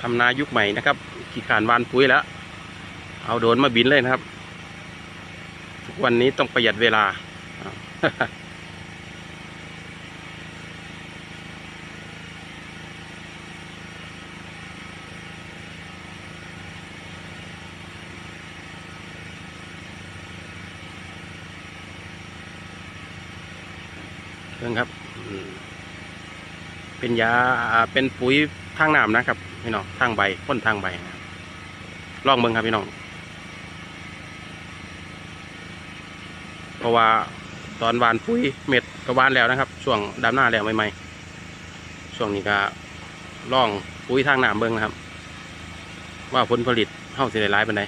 ทำนายุคใหม่นะครับขี่ขานวานปุ๋ยแล้ว เอาโดรนมาบินเลยนะครับ ทุกวันนี้ต้องประหยัดเวลาอ่าเรื่องครับ เป็นยาเป็นปุ๋ย ทางน้ำนะครับพี่น้องทางใบพ้นทางใบนะครับลองเบิ้งครับพี่น้องเพราะว่าตอนวานปุ๋ยเม็ดก็วานแล้วนะครับ ช่วงดำหน้าแล้วใหม่ๆช่วงนี้ก็ลองปุ๋ยทางน้ำเบิ้งนะครับ ว่าผลผลิตเฮาสิได้ร้ายปานไหน